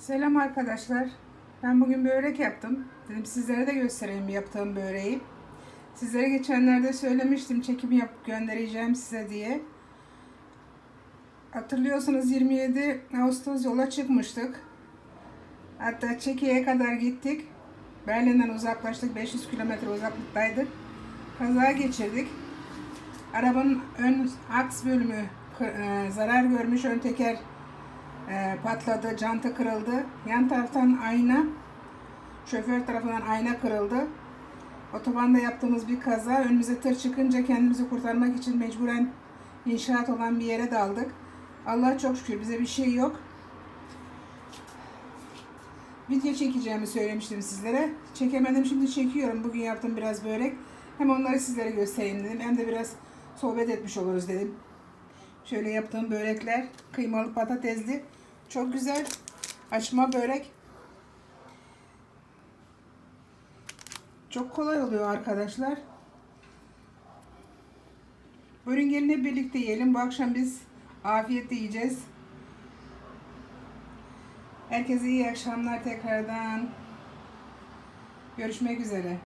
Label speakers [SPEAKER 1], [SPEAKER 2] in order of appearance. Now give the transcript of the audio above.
[SPEAKER 1] Selam arkadaşlar. Ben bugün börek yaptım. Dedim sizlere de göstereyim yaptığım böreği. Sizlere geçenlerde söylemiştim çekim yapıp göndereceğim size diye. Hatırlıyorsanız 27 Ağustos yola çıkmıştık. Hatta Çeki'ye kadar gittik. Berlin'den uzaklaştık. 500 kilometre uzaklıktaydık. Kaza geçirdik. Arabanın ön aks bölümü e, zarar görmüş. Ön teker e, patladı, canta kırıldı. Yan taraftan ayna, şoför tarafından ayna kırıldı. Otobanda yaptığımız bir kaza. Önümüze tır çıkınca kendimizi kurtarmak için mecburen inşaat olan bir yere daldık. Allah çok şükür bize bir şey yok. Video çekeceğimi söylemiştim sizlere. Çekemedim şimdi çekiyorum. Bugün yaptım biraz börek. Hem onları sizlere göstereyim dedim. Hem de biraz sohbet etmiş oluruz dedim. Şöyle yaptığım börekler kıymalı patatesli. Çok güzel. Açma börek. Çok kolay oluyor arkadaşlar. Buyurun gelin hep birlikte yiyelim. Bu akşam biz afiyetle yiyeceğiz. Herkese iyi akşamlar tekrardan. Görüşmek üzere.